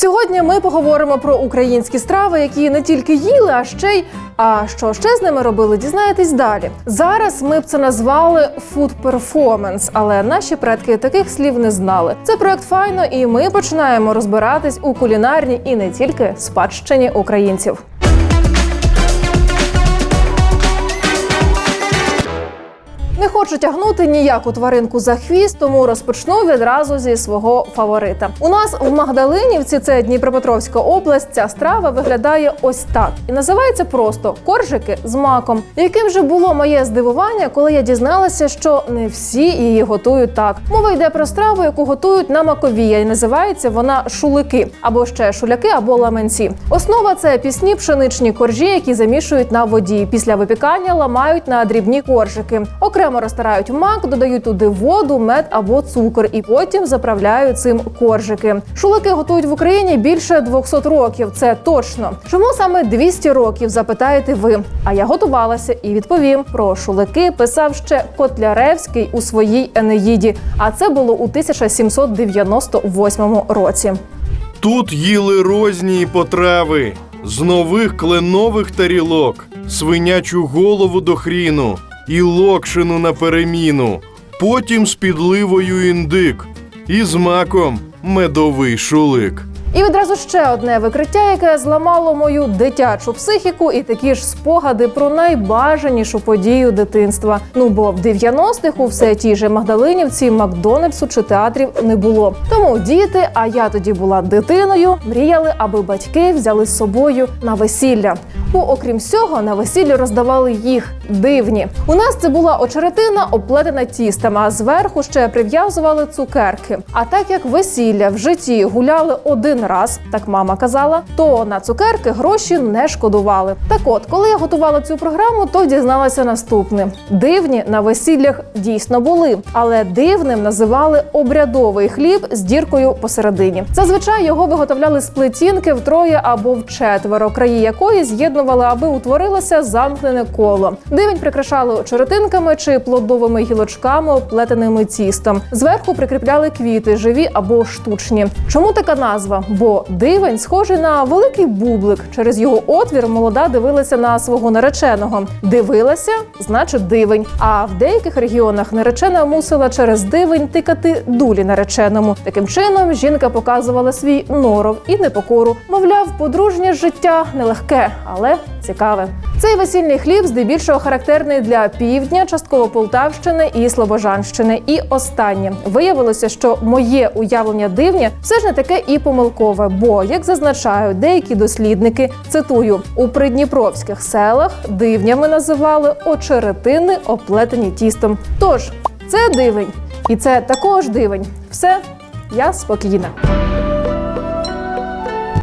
Сьогодні ми поговоримо про українські страви, які не тільки їли, а ще й а що ще з ними робили, дізнаєтесь далі. Зараз ми б це назвали food performance, але наші предки таких слів не знали. Це проект файно, і ми починаємо розбиратись у кулінарній і не тільки спадщині українців. Хочу тягнути ніяку тваринку за хвіст, тому розпочну відразу зі свого фаворита. У нас в Магдалинівці, це Дніпропетровська область. Ця страва виглядає ось так і називається просто коржики з маком. Яким же було моє здивування, коли я дізналася, що не всі її готують так. Мова йде про страву, яку готують на маковія, і називається вона шулики або ще шуляки, або ламенці. Основа це пісні пшеничні коржі, які замішують на воді. Після випікання ламають на дрібні коржики. Окремо розтирають мак, додають туди воду, мед або цукор, і потім заправляють цим коржики. Шулики готують в Україні більше 200 років. Це точно. Чому саме 200 років? Запитаєте ви. А я готувалася і відповім про шулики. Писав ще Котляревський у своїй Енеїді. А це було у 1798 році. Тут їли розні потрави з нових кленових тарілок, свинячу голову до хріну і локшину на переміну, потім з підливою індик і з маком медовий шулик. І відразу ще одне викриття, яке зламало мою дитячу психіку, і такі ж спогади про найбажанішу подію дитинства. Ну бо в 90-х у все тій же Магдалинівці, Макдональдсу чи театрів не було. Тому діти, а я тоді була дитиною, мріяли, аби батьки взяли з собою на весілля. Бо окрім всього, на весіллі роздавали їх дивні. У нас це була очеретина, оплетена тістом, а зверху ще прив'язували цукерки. А так як весілля в житті гуляли один раз, так мама казала, то на цукерки гроші не шкодували. Так от, коли я готувала цю програму, то дізналася наступне: дивні на весіллях дійсно були, але дивним називали обрядовий хліб з діркою посередині. Зазвичай його виготовляли з плетінки втроє або вчетверо, краї якої з'єднували, аби утворилося замкнене коло. Дивень прикрашали очеретинками чи плодовими гілочками, оплетеними тістом. Зверху прикріпляли квіти, живі або штучні. Чому така назва? Бо дивень схожий на великий бублик. Через його отвір молода дивилася на свого нареченого. Дивилася, значить дивень. А в деяких регіонах наречена мусила через дивень тикати дулі нареченому. Таким чином жінка показувала свій норов і непокору. Мовляв, подружнє життя нелегке, але цікаве. Цей весільний хліб здебільшого характерний для півдня, частково Полтавщини і Слобожанщини. І останнє виявилося, що моє уявлення дивні все ж не таке і помилкове. Бо, як зазначають деякі дослідники, цитую у придніпровських селах дивнями називали очеретини, оплетені тістом. Тож це дивень, і це також дивень. Все, я спокійна.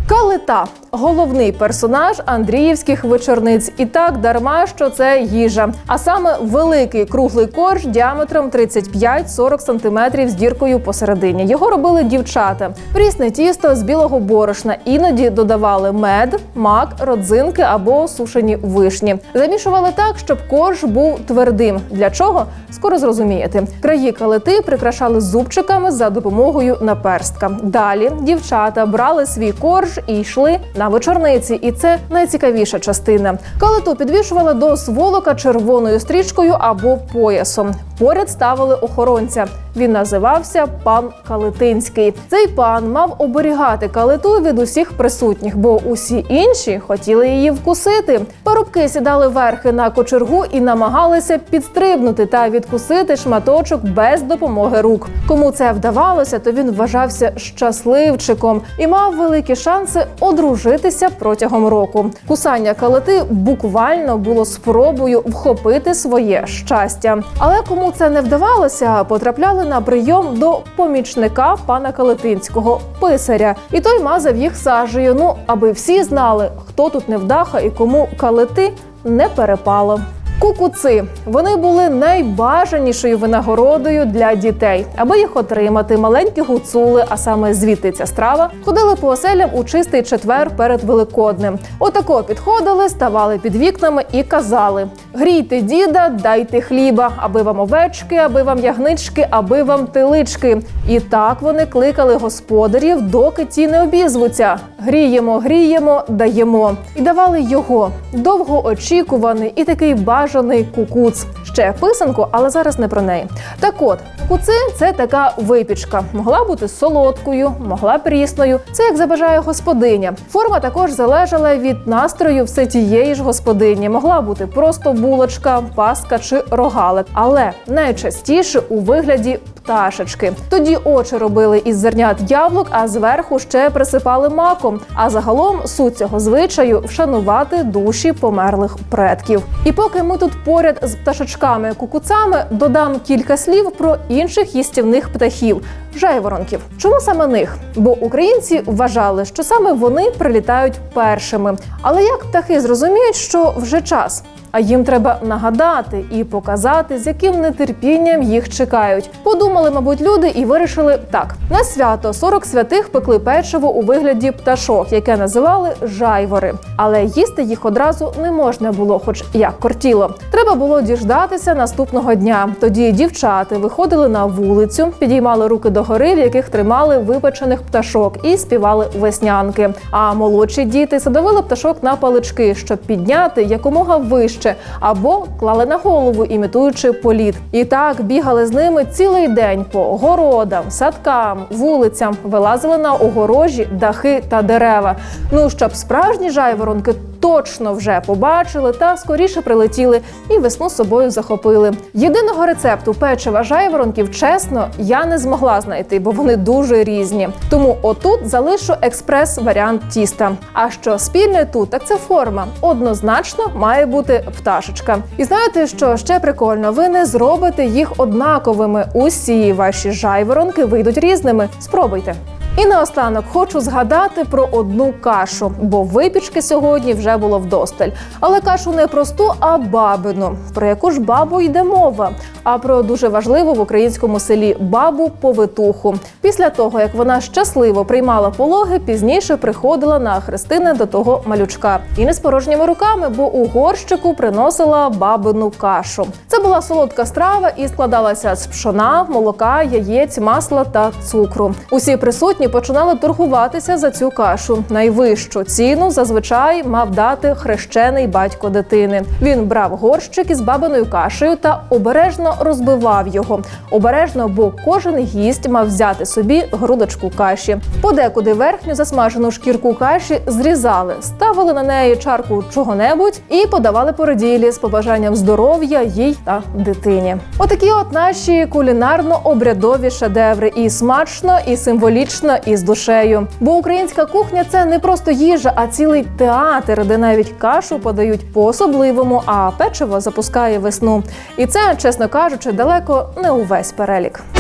Калита головний персонаж Андріївських вечорниць. І так дарма, що це їжа. А саме великий круглий корж діаметром 35-40 см з діркою посередині. Його робили дівчата. Прісне тісто з білого борошна. Іноді додавали мед, мак, родзинки або сушені вишні. Замішували так, щоб корж був твердим. Для чого? Скоро зрозумієте. Краї калити прикрашали зубчиками за допомогою наперстка. Далі дівчата брали свій корж і йшли на вечорниці, і це найцікавіша частина. Калиту підвішували до сволока червоною стрічкою або поясом. Поряд ставили охоронця. Він називався пан Калитинський. Цей пан мав оберігати калиту від усіх присутніх, бо усі інші хотіли її вкусити. Парубки сідали верхи на кочергу і намагалися підстрибнути та відкусити шматочок без допомоги рук. Кому це вдавалося, то він вважався щасливчиком і мав великі шанси одружитися протягом року. Кусання калити буквально було спробою вхопити своє щастя. Але кому це не вдавалося, потрапляли на прийом до помічника пана Калитинського писаря, і той мазав їх сажею. Ну аби всі знали, хто тут невдаха і кому калити не перепало. Кукуци вони були найбажанішою винагородою для дітей. Аби їх отримати, маленькі гуцули, а саме звідти ця страва, ходили по оселям у чистий четвер перед великоднем. Отако підходили, ставали під вікнами і казали: Грійте діда, дайте хліба, аби вам овечки, аби вам ягнички, аби вам телички. І так вони кликали господарів, доки ті не обізвуться. Гріємо, гріємо, даємо. І давали його довгоочікуваний і такий бажаний кукуц. Ще писанку, але зараз не про неї. Так от, куци це така випічка. Могла бути солодкою, могла прісною. Це як забажає господиня. Форма також залежала від настрою все тієї ж господині. Могла бути просто булочка, паска чи рогалик, але найчастіше у вигляді пташечки. Тоді очі робили із зернят яблук, а зверху ще присипали маком. А загалом суть цього звичаю вшанувати душі померлих предків. І поки ми тут поряд з пташечками кукуцами, додам кілька слів про інших їстівних птахів жайворонків. Чому саме них? Бо українці вважали, що саме вони прилітають першими. Але як птахи зрозуміють, що вже час? А їм треба нагадати і показати, з яким нетерпінням їх чекають. Подумали, мабуть, люди і вирішили так: на свято 40 святих пекли печиво у вигляді пташок, яке називали жайвори. Але їсти їх одразу не можна було, хоч як кортіло. Треба було діждатися наступного дня. Тоді дівчата виходили на вулицю, підіймали руки догори, в яких тримали випечених пташок, і співали веснянки. А молодші діти садовили пташок на палички, щоб підняти якомога вище, або клали на голову, імітуючи політ. І так бігали з ними цілий день по городам, садкам, вулицям, вилазили на огорожі, дахи та дерева. Ну щоб справжні жайворонки точно вже побачили та скоріше прилетіли і весну з собою захопили. Єдиного рецепту печива жайворонків, чесно, я не змогла знайти, бо вони дуже різні. Тому отут залишу експрес-варіант тіста. А що спільне тут, так це форма. Однозначно має бути пташечка. І знаєте, що ще прикольно? Ви не зробите їх однаковими. Усі ваші жайворонки вийдуть різними. Спробуйте. І наостанок хочу згадати про одну кашу, бо випічки сьогодні вже було вдосталь. Але кашу не просту, а бабину. Про яку ж бабу йде мова? А про дуже важливу в українському селі бабу повитуху. Після того, як вона щасливо приймала пологи, пізніше приходила на хрестини до того малючка. І не з порожніми руками, бо у горщику приносила бабину кашу. Це була солодка страва і складалася з пшона, молока, яєць, масла та цукру. Усі присутні починали торгуватися за цю кашу. Найвищу ціну зазвичай мав дати хрещений батько дитини. Він брав горщик із бабиною кашею та обережно розбивав його. Обережно, бо кожен гість мав взяти собі грудочку каші. Подекуди верхню засмажену шкірку каші зрізали, ставили на неї чарку чого-небудь і подавали породілі з побажанням здоров'я їй та дитині. Отакі от наші кулінарно-обрядові шедеври, і смачно, і символічно, і з душею. Бо українська кухня це не просто їжа, а цілий театр, де навіть кашу подають по-особливому, а печиво запускає весну. І це, чесно кажучи, далеко не увесь перелік.